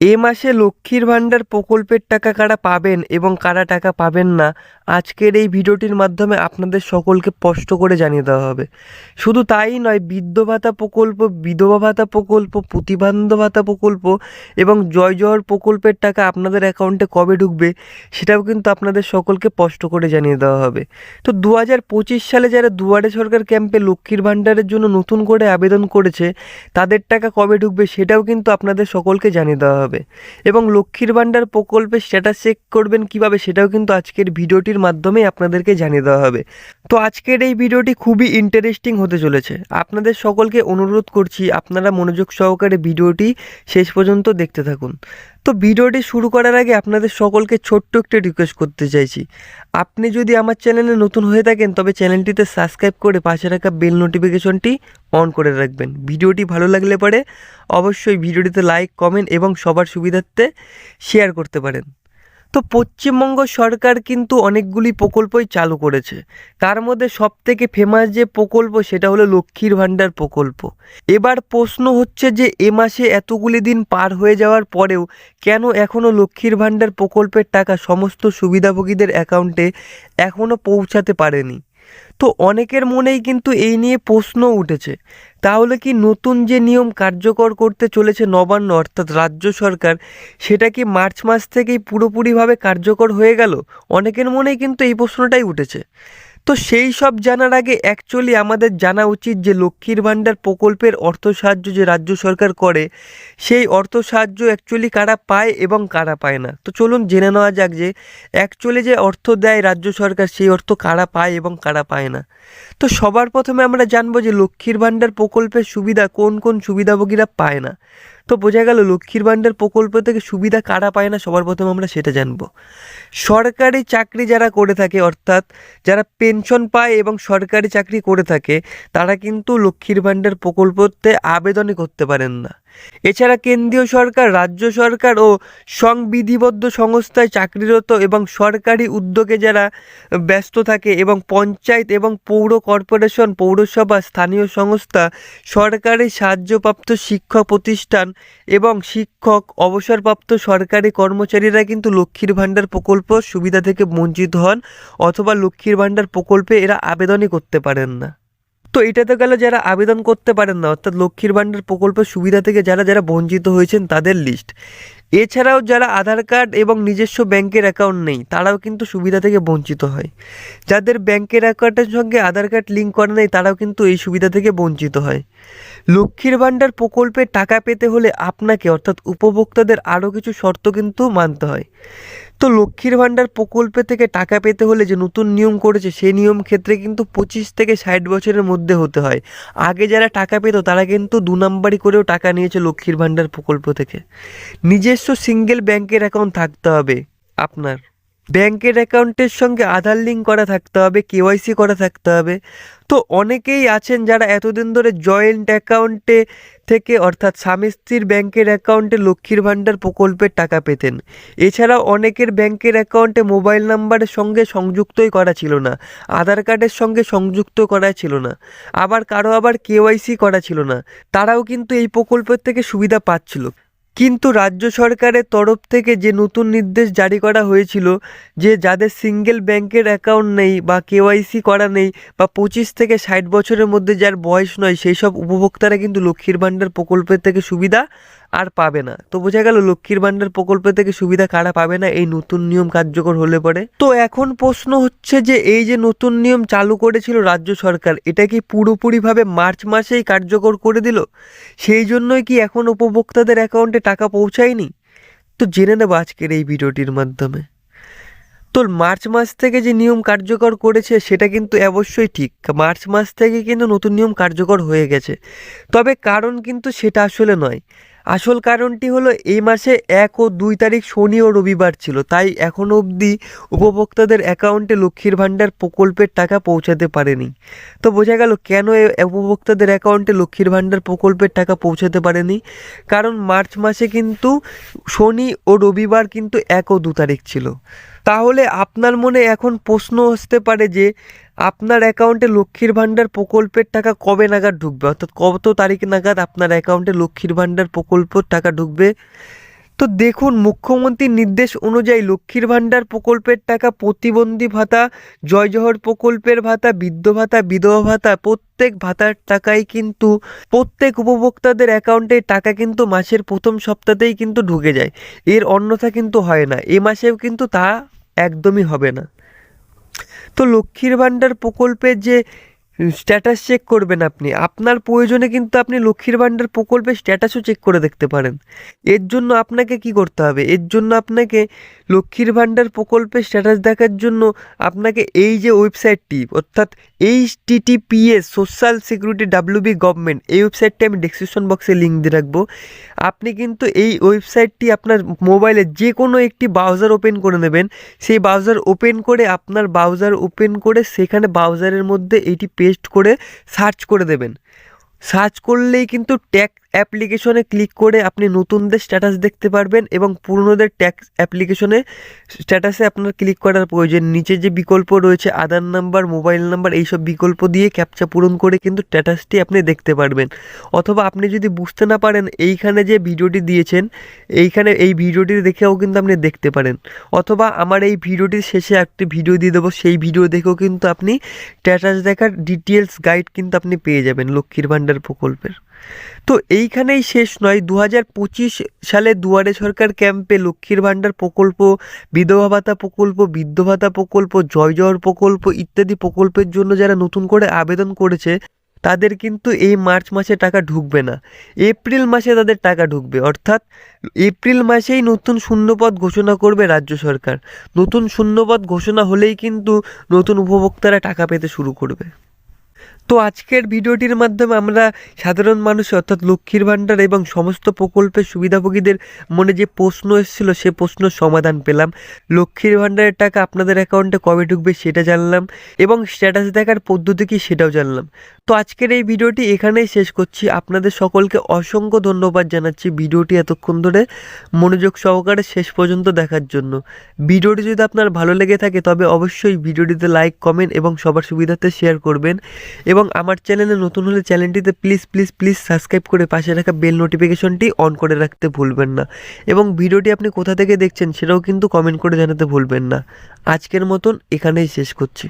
এ মাসে লক্ষ্মীর ভাণ্ডার প্রকল্পের টাকা কারা পাবেন এবং কারা টাকা পাবেন না, আজকের এই ভিডিওটির মাধ্যমে আপনাদের সকলকে স্পষ্ট করে জানিয়ে দেওয়া হবে। শুধু তাই নয়, বৃদ্ধ ভাতা প্রকল্প, বিধবা ভাতা প্রকল্প প্রতিবন্ধ ভাতা প্রকল্প এবং জয় জহর প্রকল্পের টাকা আপনাদের অ্যাকাউন্টে কবে ঢুকবে, সেটাও কিন্তু আপনাদের সকলকে স্পষ্ট করে জানিয়ে দেওয়া হবে। তো দু হাজার পঁচিশ সালে যারা দুয়ারে সরকার ক্যাম্পে লক্ষ্মীর ভাণ্ডারের জন্য নতুন করে আবেদন করেছে, তাদের টাকা কবে ঢুকবে, সেটাও কিন্তু আপনাদের সকলকে জানিয়ে দেওয়া হবে। এবং লক্ষ্মীর ভাণ্ডার প্রকল্পের স্ট্যাটাস চেক করবেন কীভাবে, সেটাও কিন্তু আজকের ভিডিওটির মাধ্যমেই আপনাদেরকে জানিয়ে দেওয়া হবে। তো আজকের এই ভিডিওটি খুবই ইন্টারেস্টিং হতে চলেছে। আপনাদের সকলকে অনুরোধ করছি, আপনারা মনোযোগ সহকারে ভিডিওটি শেষ পর্যন্ত দেখতে থাকুন। তো ভিডিওটি শুরু করার আগে আপনাদের সকলকে ছোট্ট একটা রিকোয়েস্ট করতে চাইছি। আপনি যদি আমার চ্যানেলে নতুন হয়ে থাকেন, তবে চ্যানেলটিতে সাবস্ক্রাইব করে পাশে রাখা বেল নোটিফিকেশনটি অন করে রাখবেন। ভিডিওটি ভালো লাগলে পরে অবশ্যই ভিডিওটিতে লাইক কমেন্ট এবং সবার সুবিধার্থে শেয়ার করতে পারেন। তো পশ্চিমবঙ্গ সরকার কিন্তু অনেকগুলি প্রকল্পই চালু করেছে। তার মধ্যে সবথেকে ফেমাস যে প্রকল্প সেটা হলো লক্ষ্মীর ভাণ্ডার প্রকল্প। এবার প্রশ্ন হচ্ছে যে এ মাসে এতগুলি দিন পার হয়ে যাওয়ার পরেও কেন এখনও লক্ষ্মীর ভাণ্ডার প্রকল্পের টাকা সমস্ত সুবিধাভোগীদের অ্যাকাউন্টে এখনও পৌঁছাতে পারেনি? তো অনেকের মনেই কিন্তু এই নিয়ে প্রশ্ন উঠেছে। তাহলে কি নতুন যে নিয়ম কার্যকর করতে চলেছে নবান্ন অর্থাৎ রাজ্য সরকার, সেটা কি মার্চ মাস থেকেই পুরোপুরিভাবে কার্যকর হয়ে গেল? অনেকের মনেই কিন্তু এই প্রশ্নটাই উঠেছে। তো সেই সব জানার আগে অ্যাকচুয়ালি আমাদের জানা উচিত যে লক্ষ্মীর ভাণ্ডার প্রকল্পের অর্থ সাহায্য যে রাজ্য সরকার করে, সেই অর্থ সাহায্য অ্যাকচুয়ালি কারা পায় এবং কারা পায় না? তো চলুন জেনে নেওয়া যাক যে অ্যাকচুয়ালি যে অর্থ দেয় রাজ্য সরকার, সেই অর্থ কারা পায় এবং কারা পায় না? তো সবার প্রথমে আমরা জানব যে লক্ষ্মীর ভাণ্ডার প্রকল্পের সুবিধা, কোন কোন সুবিধাভোগীরা পায় না? তো বোঝা গেল লক্ষ্মীর ভাণ্ডার প্রকল্প থেকে সুবিধা কারা পায় না? সবার প্রথম আমরা সেটা জানব। সরকারি চাকরি যারা করে থাকে, অর্থাৎ যারা পেনশন পায় এবং সরকারি চাকরি করে থাকে, তারা কিন্তু লক্ষ্মীর ভাণ্ডার প্রকল্পতে আবেদনই করতে পারেন না। এছাড়া কেন্দ্রীয় সরকার, রাজ্য সরকার ও সংবিধিবদ্ধ সংস্থায় চাকরিরত এবং সরকারি উদ্যোগে যারা ব্যস্ত থাকে এবং পঞ্চায়েত এবং পৌর কর্পোরেশন, পৌরসভা, স্থানীয় সংস্থা, সরকারি সাহায্যপ্রাপ্ত শিক্ষা প্রতিষ্ঠান এবং শিক্ষক, অবসরপ্রাপ্ত সরকারি কর্মচারীরা কিন্তু লক্ষ্মীর ভাণ্ডার প্রকল্প সুবিধা থেকে বঞ্চিত হন অথবা লক্ষ্মীর ভাণ্ডার প্রকল্পে এরা আবেদনই করতে পারেন না। তো এটা তো গেল যারা আবেদন করতে পারেন না, অর্থাৎ লক্ষ্মীর ভাণ্ডার প্রকল্পের সুবিধা থেকে যারা যারা বঞ্চিত হয়েছেন তাদের লিস্ট এছাড়াও যারা আধার কার্ড এবং নিজস্ব ব্যাংকের অ্যাকাউন্ট নেই, তারাও কিন্তু সুবিধা থেকে বঞ্চিত হয়। যাদের ব্যাংকের অ্যাকাউন্টের সঙ্গে আধার কার্ড লিঙ্ক করা নেই, তারাও কিন্তু এই সুবিধা থেকে বঞ্চিত হয়। লক্ষ্মীর ভাণ্ডার প্রকল্পে টাকা পেতে হলে আপনাকে, অর্থাৎ উপভোক্তাদের আরও কিছু শর্ত কিন্তু মানতে হয়। তো লক্ষ্মীর ভাণ্ডার প্রকল্পে থেকে টাকা পেতে হলে যে নতুন নিয়ম করেছে সেই নিয়ম ক্ষেত্রে কিন্তু পঁচিশ থেকে ষাট বছরের মধ্যে হতে হয়। আগে যারা টাকা পেত, তারা কিন্তু দু নাম্বারই করেও টাকা নিয়েছে লক্ষ্মীর ভাণ্ডার প্রকল্প থেকে। নিজস্ব সিঙ্গেল ব্যাংকের অ্যাকাউন্ট থাকতে হবে। আপনার। ব্যাংকের অ্যাকাউন্টের সঙ্গে আধার লিঙ্ক করা থাকতে হবে কেওয়াইসি করা থাকতে হবে। তো অনেকেই আছেন যারা এতদিন ধরে জয়েন্ট অ্যাকাউন্টে থেকে অর্থাৎ স্বামী স্ত্রীর ব্যাংকের অ্যাকাউন্টে লক্ষ্মীর ভাণ্ডার প্রকল্পের টাকা পেতেন। এছাড়াও অনেকের ব্যাংকের অ্যাকাউন্টে মোবাইল নাম্বারের সঙ্গে সংযুক্তই করা ছিল না, আধার কার্ডের সঙ্গে সংযুক্ত করা ছিল না, আবার কারও আবার কেওয়াইসি করা ছিল না। তারাও কিন্তু এই প্রকল্পের থেকে সুবিধা পাচ্ছিল। কিন্তু রাজ্য সরকারের তরফ থেকে যে নতুন নির্দেশ জারি করা হয়েছিল যে যাদের সিঙ্গেল ব্যাংকের অ্যাকাউন্ট নেই বা কেওয়াইসি করা নেই বা পঁচিশ থেকে ষাট বছরের মধ্যে যার বয়স নয়, সেই সব উপভোক্তারা কিন্তু লক্ষ্মীর ভাণ্ডার প্রকল্পের থেকে সুবিধা আর পাবে না। তো বোঝা গেল লক্ষ্মীর ভাণ্ডার প্রকল্প থেকে সুবিধা কারা পাবে না, এই নতুন নিয়ম কার্যকর হলে পরে। তো এখন প্রশ্ন হচ্ছে যে, এই যে নতুন নিয়ম চালু করেছিল রাজ্য সরকার, এটা কি পুরোপুরিভাবে মার্চ মাসেই কার্যকর করে দিল? সেই জন্যই কি এখন উপভোক্তাদের অ্যাকাউন্টে টাকা পৌঁছায়নি? তো জেনে নেব আজকের এই ভিডিওটির মাধ্যমে। তো মার্চ মাস থেকে যে নিয়ম কার্যকর করেছে, সেটা কিন্তু অবশ্যই ঠিক। মার্চ মাস থেকে কিন্তু নতুন নিয়ম কার্যকর হয়ে গেছে। তবে কারণ কিন্তু সেটা আসলে নয়। আসল কারণটি হলো এই মাসে এক ও দুই তারিখ শনি ও রবিবার ছিল, তাই এখনও অবধি উপভোক্তাদের অ্যাকাউন্টে লক্ষ্মীর ভাণ্ডার প্রকল্পের টাকা পৌঁছাতে পারেনি। তো বোঝা গেল কেন উপভোক্তাদের অ্যাকাউন্টে লক্ষ্মীর ভাণ্ডার প্রকল্পের টাকা পৌঁছাতে পারেনি, কারণ মার্চ মাসে কিন্তু শনি ও রবিবার কিন্তু এক ও দু তারিখ ছিল। তাহলে আপনার মনে এখন প্রশ্ন আসতে পারে যে আপনার অ্যাকাউন্টে লক্ষ্মীর ভাণ্ডার প্রকল্পের টাকা কবে নাগাদ ঢুকবে? অর্থাৎ কত তারিখ নাগাদ আপনার অ্যাকাউন্টে লক্ষ্মীর ভাণ্ডার প্রকল্পের টাকা ঢুকবে? তো দেখুন, মুখ্যমন্ত্রীর নির্দেশ অনুযায়ী লক্ষ্মীর ভাণ্ডার প্রকল্পের টাকা, প্রতিবন্ধী ভাতা জয় জহর প্রকল্পের ভাতা, বৃদ্ধ ভাতা, বিধবা ভাতা, প্রত্যেক ভাতার টাকাই কিন্তু, প্রত্যেক উপভোক্তাদের অ্যাকাউন্টে টাকা কিন্তু মাসের প্রথম সপ্তাহতেই কিন্তু ঢুকে যায়। এর অন্যথা কিন্তু হয় না। এ মাসেও কিন্তু তা একদমই হবে না। তো লক্ষ্মীর ভাণ্ডার প্রকল্পের যে স্ট্যাটাস চেক করবেন আপনি, আপনার প্রয়োজনে কিন্তু আপনি লক্ষ্মীর ভাণ্ডার প্রকল্পের স্ট্যাটাসও চেক করে দেখতে পারেন। এর জন্য আপনাকে কি করতে হবে? এর জন্য আপনাকে লক্ষ্মীর ভাণ্ডার প্রকল্পের স্ট্যাটাস দেখার জন্য আপনাকে এই যে ওয়েবসাইটটি অর্থাৎ H TTPS social security WB government এই ওয়েবসাইটটি আমি ডিসক্রিপশন বক্সে লিঙ্ক দিয়ে রাখব। আপনি কিন্তু এই ওয়েবসাইটটি আপনার মোবাইলে যে কোনো একটি ব্রাউজার ওপেন করে নেবেন। সেই ব্রাউজার ওপেন করে আপনার ব্রাউজার ওপেন করে সেখানে ব্রাউজারের মধ্যে এটি পেস্ট করে সার্চ করে দেবেন। সার্চ করলেই কিন্তু ট্যাক্স অ্যাপ্লিকেশনে ক্লিক করে আপনি নতুনদের স্ট্যাটাস দেখতে পারবেন এবং পুরনোদের ট্যাক্স অ্যাপ্লিকেশনে স্ট্যাটাসে আপনার ক্লিক করার প্রয়োজন। নিচে যে বিকল্প রয়েছে আধার নাম্বার মোবাইল নাম্বার এইসব বিকল্প দিয়ে ক্যাপচা পূরণ করে কিন্তু স্ট্যাটাসটি আপনি দেখতে পারবেন। অথবা আপনি যদি বুঝতে না পারেন এইখানে যে ভিডিওটি দিয়েছেন, এইখানে এই ভিডিওটি দেখেও কিন্তু আপনি দেখতে পারেন। অথবা আমার এই ভিডিওটির শেষে একটি ভিডিও দিয়ে দেবো, সেই ভিডিও দেখেও কিন্তু আপনি স্ট্যাটাস দেখার ডিটেলস গাইড কিন্তু আপনি পেয়ে যাবেন লক্ষ্মীর ভাণ্ডার প্রকল্পের। তো এইখানেই শেষ নয়। দু সালে দুয়ারে সরকার ক্যাম্পে লক্ষ্মীর ভাণ্ডার প্রকল্প, বিধবা ভাতা প্রকল্প, বৃদ্ধ ভাতা প্রকল্প, জয় জহর প্রকল্প ইত্যাদি প্রকল্পের জন্য যারা নতুন করে আবেদন করেছে, তাদের কিন্তু এই মার্চ মাসে টাকা ঢুকবে না। এপ্রিল মাসে তাদের টাকা ঢুকবে। অর্থাৎ এপ্রিল মাসেই নতুন শূন্যপদ ঘোষণা করবে রাজ্য সরকার। নতুন শূন্যপদ ঘোষণা হলেই কিন্তু নতুন উপভোক্তারা টাকা পেতে শুরু করবে। তো আজকের ভিডিওটির মাধ্যমে আমরা সাধারণ মানুষ অর্থাৎ লক্ষ্মীর ভাণ্ডার এবং সমস্ত প্রকল্পের সুবিধাভোগীদের মনে যে প্রশ্ন এসেছিল, সে প্রশ্ন সমাধান পেলাম। লক্ষ্মীর ভাণ্ডারের টাকা আপনাদের অ্যাকাউন্টে কবে ঢুকবে সেটা জানলাম এবং স্ট্যাটাস দেখার পদ্ধতি কী সেটাও জানলাম। তো আজকের এই ভিডিওটি এখানেই শেষ করছি। আপনাদের সকলকে অসংখ্য ধন্যবাদ জানাচ্ছি ভিডিওটি এতক্ষণ ধরে। মনোযোগ সহকারে শেষ পর্যন্ত দেখার জন্য। ভিডিওটি যদি আপনার ভালো লেগে থাকে তবে অবশ্যই ভিডিওটিতে লাইক কমেন্ট এবং সবার সুবিধাতে শেয়ার করবেন। এবং আমার চ্যানেলে নতুন হলে চ্যানেলটিতে প্লিজ প্লিজ প্লিজ সাবস্ক্রাইব করে পাশে রাখা বেল নোটিফিকেশনটি অন করে রাখতে ভুলবেন না। এবং ভিডিওটি আপনি কোথা থেকে দেখছেন সেটাও কিন্তু কমেন্ট করে জানাতে ভুলবেন না। আজকের মতন এখানেই শেষ করছি।